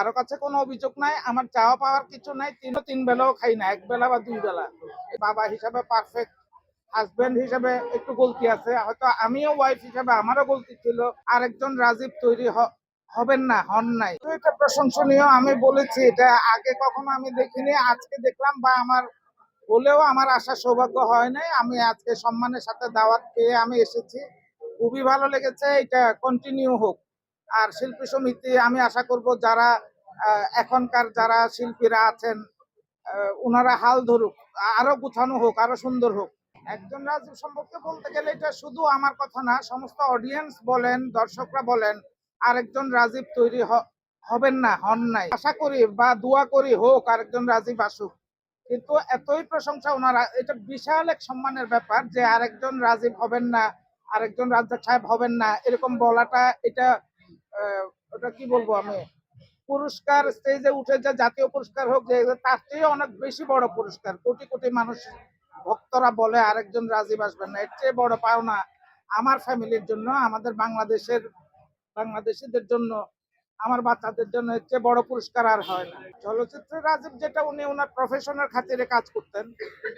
কারও কাছে কোনো অভিযোগ নাই, আমার চাওয়া পাওয়ার কিছু নাই, তিন তিন বেলাও খাই না, এক বেলা বা দুই বেলা। বাবা হিসাবে পারফেক্ট হাজবেন্ড হিসাবে একটু গলতি আছে, হয়তো আমিও ওয়াইফ হিসাবে আমারও গলতি ছিল, আরেকজন রাজীব তৈরি হবেন না, হন নাই। তো এটা প্রশংসনীয়, আমি বলেছি, এটা আগে কখনো আমি দেখিনি, আজকে দেখলাম বা আমার হলেও আমার আসার সৌভাগ্য হয় নাই, আমি আজকে সম্মানের সাথে দাওয়াত পেয়ে আমি এসেছি। খুবই ভালো লেগেছে, এটা কন্টিনিউ হোক। আর শিল্পী সমিতি, আমি আশা করব যারা এখনকার যারা শিল্পীরা আছেন ওনারা হাল ধরুক, আরও গুছানো হোক, আরও সুন্দর হোক। একজন রাজীব সম্পর্কে বলতে গেলে এটা শুধু আমার কথা না, সমস্ত অডিয়েন্স বলেন, দর্শকরা বলেন, আরেকজন রাজীব তৈরি হবেন না, হন নাই। আশা করি বা দোয়া করি হোক আরেকজন রাজীব আসুক। কিন্তু এতই প্রশংসা ওনারা, এটা বিশাল এক সম্মানের ব্যাপার যে আরেকজন রাজীব হবেন না, আরেকজন রাজ্জাক সাহেব হবেন না, এরকম বলাটা, এটা ওটা কি বলব আমি? পুরস্কার স্টেজে উঠে যে জাতীয় পুরস্কার হোক, যে তার চেয়ে অনেক বেশি বড় পুরস্কার। কোটি কোটি মানুষ ভক্তরা বলে আরেকজন রাজীব আসবেন না। এর চেয়ে বড় পাওনা আমার ফ্যামিলির জন্য, আমাদের বাংলাদেশের, বাংলাদেশিদের জন্য, আমার বাচ্চাদের জন্য এর চেয়ে বড় পুরস্কার আর হয় না। চলচ্চিত্রে রাজীব যেটা, উনি ওনার প্রফেশনের খাতিরে কাজ করতেন।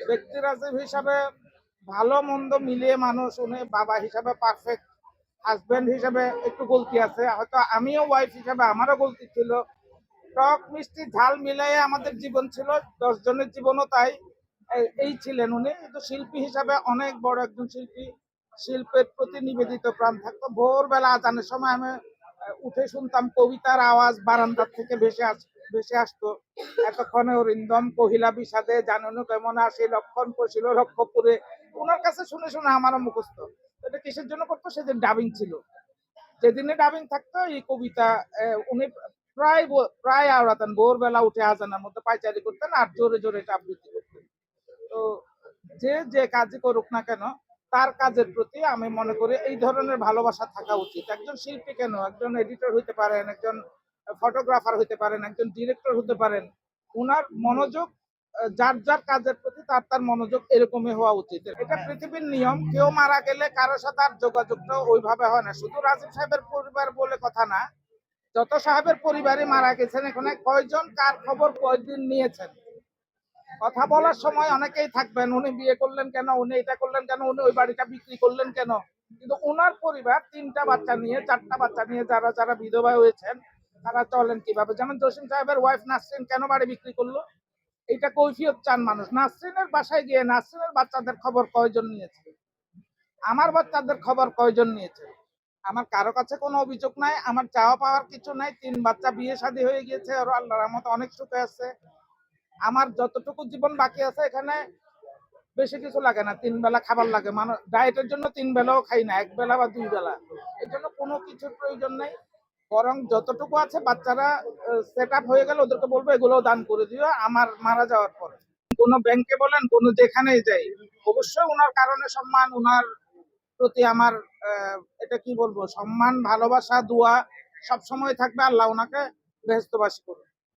ব্যক্তি রাজীব হিসাবে ভালো মন্দ মিলিয়ে মানুষ উনি বাবা হিসাবে পারফেক্ট হাজবেন্ড হিসাবে একটু গলতি আছে। হয়তো আমিও ওয়াইফ হিসাবে আমারও গলতি ছিল। টক মিষ্টি ঝাল মিলিয়ে আমাদের জীবন ছিল, দশ জনের জীবনও তাই। এই- ছিলেন উনি। কিন্তু শিল্পী হিসাবে অনেক বড় একজন শিল্পী। শিল্পের প্রতি নিবেদিত প্রাণ থাকতো। ভোরবেলা আজানের সময় আমি উঠে শুনতাম কবিতার আওয়াজ বারান্দার থেকে ভেসে আস, ভেসে আসতো। এতক্ষণে অরিন্দম কহিলা বিষাদে, জানানো কেমন আসে লক্ষণ কষিল লক্ষ্যপুরে ওনার কাছে শুনে শুনে আমারও মুখস্থ। এটা কিসের জন্য করতো? সেদিন ডাবিং ছিল। যেদিনে ডাবিং থাকতো, এই কবিতা উনি প্রায় প্রায় আওড়াতেন। ভোরবেলা উঠে আজানের মধ্যে পাইচারি করতেন আর জোরে জোরে এটা আবৃত্তি করতেন। তো যে যে কাজই করুক না কেন, তার কাজের প্রতি আমি মনে করি এই ধরনের ভালোবাসা থাকা উচিত। একজন শিল্পী কেন? একজন এডিটর হইতে পারেন, একজন ফটোগ্রাফার হইতে পারেন, একজন ডিরেক্টর হতে পারেন। ওনার মনোযোগ যার যার কাজের প্রতি তার তার মনোযোগ এরকমই হওয়া উচিত। এটা পৃথিবীর নিয়ম কেউ মারা গেলে কারোর সাথে আর যোগাযোগটা ওইভাবে হয় না। শুধু রাজীব সাহেবের পরিবার বলে কথা না যত সাহেবের পরিবারই মারা গেছেন এখানে কয়জন কার খবর কয়দিন নিয়েছেন? কথা বলার সময় অনেকেই থাকবেন উনি বিয়ে করলেন কেন উনি এটা করলেন কেন উনি ওই বাড়িটা বিক্রি করলেন কেন? কিন্তু ওনার পরিবার তিনটা বাচ্চা নিয়ে চারটা বাচ্চা নিয়ে যারা যারা বিধবা হয়েছেন তারা চলেন কীভাবে? যেমন জসিম সাহেবের ওয়াইফ নাসরিন কেন বাড়ি বিক্রি করল? এটা কৈফিয়ত চান মানুষ। নাসরিনের বাসায় গিয়ে নাসরিনের বাচ্চাদের খবর কয়জন নিয়েছে? আমার বাচ্চাদের খবর কয়জন নিয়েছে? আমার কারও কাছে কোনো অভিযোগ নাই, আমার চাওয়া পাওয়ার কিছু নাই, তিন বাচ্চা বিয়ে শাদী হয়ে গিয়েছে আর আল্লাহ রহমতে অনেক সুখে আছে। আমার যতটুকু জীবন বাকি আছে এখানে বেশি কিছু লাগে না, তিন বেলা খাবার লাগে। মানুষ ডায়েটের জন্য তিন বেলাও খাই না, এক বেলা বা দুই বেলা। এর জন্য কোনো কিছুর প্রয়োজন নেই। বরং যতটুকু আছে বাচ্চারা সেট আপ হয়ে গেলে ওদেরকে বলব এগুলো দান করে দিও, আমার মারা যাওয়ার পরে। কোনো ব্যাংকে বলেন, কোনো যেখানেই যাই, অবশ্যই ওনার কারণে সম্মান ওনার প্রতি আমার এটা কি বলব, সম্মান, ভালোবাসা, দোয়া সব সময় থাকবে। আল্লাহ ওনাকে বেহস্তবাসী করুন